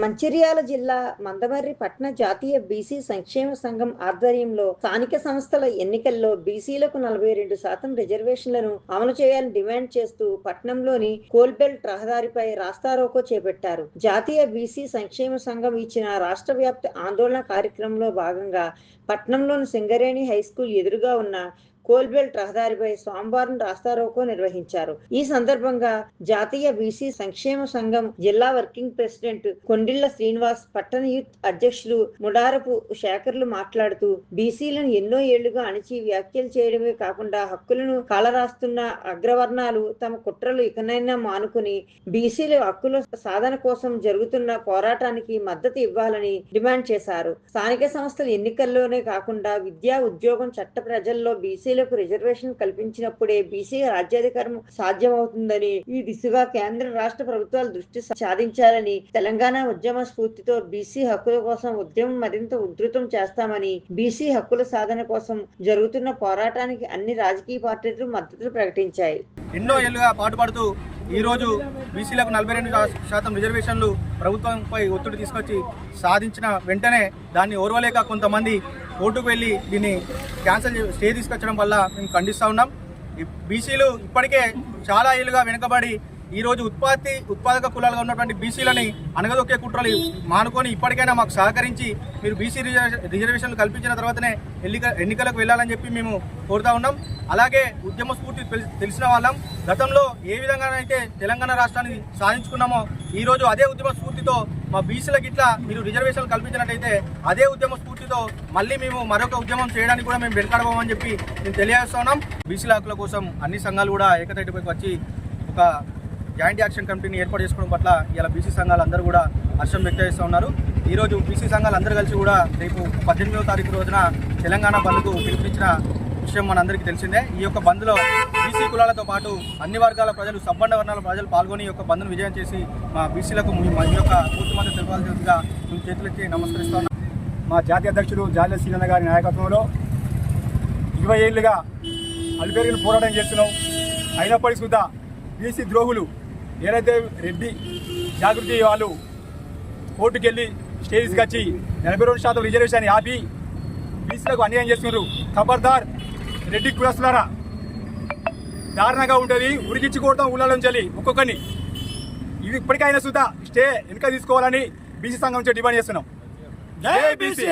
మంచిర్యాల జిల్లా మందమర్రి పట్న జాతీయ బీసీ సంక్షేమ సంఘం ఆధ్వర్యంలో స్థానిక సంస్థల ఎన్నికల్లో బీసీలకు నలభై రెండు శాతం రిజర్వేషన్లను అమలు చేయాలని డిమాండ్ చేస్తూ పట్నంలోని కోల్బెల్ట్ రహదారిపై రాస్తారోకో చేపట్టారు. జాతీయ బీసీ సంక్షేమ సంఘం ఇచ్చిన రాష్ట్ర వ్యాప్త ఆందోళన కార్యక్రమంలో భాగంగా పట్నంలోని సింగరేణి హై స్కూల్ ఎదురుగా ఉన్న కోల్బెల్ట్ రహదారిపై సోమవారం రాస్తారోకో నిర్వహించారు. ఈ సందర్భంగా జాతీయ బీసీ సంక్షేమ సంఘం జిల్లా వర్కింగ్ ప్రెసిడెంట్ కొండిళ్ళ శ్రీనివాస్ పట్టణ యూత్ అధ్యక్షులు ముడారపు శేఖర్లు మాట్లాడుతూ బీసీలను ఎన్నో ఏళ్ళుగా అణిచి వ్యాఖ్యలు చేయడమే కాకుండా హక్కులను కాలరాస్తున్న అగ్రవర్ణాలు తమ కుట్రలు ఇకనైనా మానుకుని బీసీల హక్కుల సాధన కోసం జరుగుతున్న పోరాటానికి మద్దతు ఇవ్వాలని డిమాండ్ చేశారు. స్థానిక సంస్థల ఎన్నికల్లోనే కాకుండా విద్యా ఉద్యోగం చట్ట ప్రజల్లో బీసీలకు రిజర్వేషన్ కల్పించినప్పుడే బీసీ రాజ్యాధికారం సాధ్యమవుతుందని ఈ దిశగా కేంద్ర రాష్ట్ర ప్రభుత్వాలు దృష్టి సాధించాలని తెలంగాణ ఉద్యమ స్ఫూర్తితో బీసీ హక్కుల కోసం ఉద్యమం మరింత ఉధృతం చేస్తామని బీసీ హక్కుల సాధన కోసం జరుగుతున్న పోరాటానికి అన్ని రాజకీయ పార్టీలు మద్దతు ప్రకటించాయి. ఎన్నో ఏళ్ళుగా పాటుపడుతూ ఈరోజు బీసీలకు నలభై రెండు శాతం రిజర్వేషన్లు ప్రభుత్వంపై ఒత్తిడి తీసుకొచ్చి సాధించిన వెంటనే దాన్ని ఓర్వలేక కొంతమంది కోర్టుకు వెళ్ళి దీన్ని క్యాన్సిల్ చే- స్టే తీసుకొచ్చడం వల్ల మేము ఖండిస్తూ ఉన్నాం. బీసీలు ఇప్పటికే చాలా ఏళ్ళుగా వెనుకబడి ఈరోజు ఉత్పత్తి ఉత్పాదక కులాలుగా ఉన్నటువంటి బీసీలని అనగదొక్కే కుట్రలు మానుకొని ఇప్పటికైనా మాకు సహకరించి మీరు బీసీ రిజర్వే- రిజర్వేషన్లు కల్పించిన తర్వాతనే ఎన్నిక ఎన్నికలకు వెళ్ళాలని చెప్పి మేము కోరుతా ఉన్నాం. అలాగే ఉద్యమ స్ఫూర్తి తెలిసిన వాళ్ళం. గతంలో ఏ విధంగానైతే తెలంగాణ రాష్ట్రాన్ని సాధించుకున్నామో ఈరోజు అదే ఉద్యమ స్ఫూర్తితో మా బీసీలకు ఇట్లా మీరు రిజర్వేషన్లు కల్పించినట్టయితే అదే ఉద్యమ స్ఫూర్తితో మళ్ళీ మేము మరొక ఉద్యమం చేయడానికి కూడా మేము వెనుకడబోమని చెప్పి మేము తెలియజేస్తున్నాం బీసీల హక్కుల కోసం అన్ని సంఘాలు కూడా ఏకతాటిపైకి వచ్చి ఒక జాయింట్ యాక్షన్ కమిటీని ఏర్పాటు చేసుకోవడం పట్ల ఇలా బీసీ సంఘాలు అందరూ కూడా హర్షం వ్యక్తం చేస్తూ ఉన్నారు. ఈ రోజు బీసీ సంఘాలు అందరూ కలిసి కూడా రేపు పద్దెనిమిదవ తారీఖు రోజున తెలంగాణ బంద్కు పిలుపునిచ్చిన విషయం మనందరికీ తెలిసిందే. ఈ యొక్క బంద్లో బీసీ కులాలతో పాటు అన్ని వర్గాల ప్రజలు సంపన్న వర్ణాల ప్రజలు పాల్గొని ఈ యొక్క బంద్ను విజయం చేసి మా బీసీలకు మీ మా యొక్క పూర్తి మద్దతు తెలపాల్సిందిగా మేము చేతులెత్తి నమస్కరిస్తున్నాం మా జాతీయ అధ్యక్షుడు జాతీయ సీనన్న గారి నాయకత్వంలో ఇరవై ఏళ్ళుగా అల్పేరుగిన పోరాటం చేస్తున్నాం. అయినప్పటికీ సుద్ధా బీసీ ద్రోహులు ఏదైతే రెడ్డి జాగృతి వాళ్ళు కోర్టుకెళ్ళి స్టేజ్కి వచ్చి ఎనభై రెండు శాతం రిజర్వేషన్ ఆపి బీసీలకు అన్యాయం చేస్తున్నారు. ఖబర్దార్ రెడ్డి కులస్తున్నారా దారుణంగా ఉంటుంది ఉరికించి కొడతాం ఊళ్ళలోంచి ఒక్కొక్కరిని. ఇవి ఇప్పటికైనా సుద్ధా స్టే వెనుక తీసుకోవాలని బీసీ సంఘం నుంచి డిమాండ్ చేస్తున్నాం. జై బీసీ!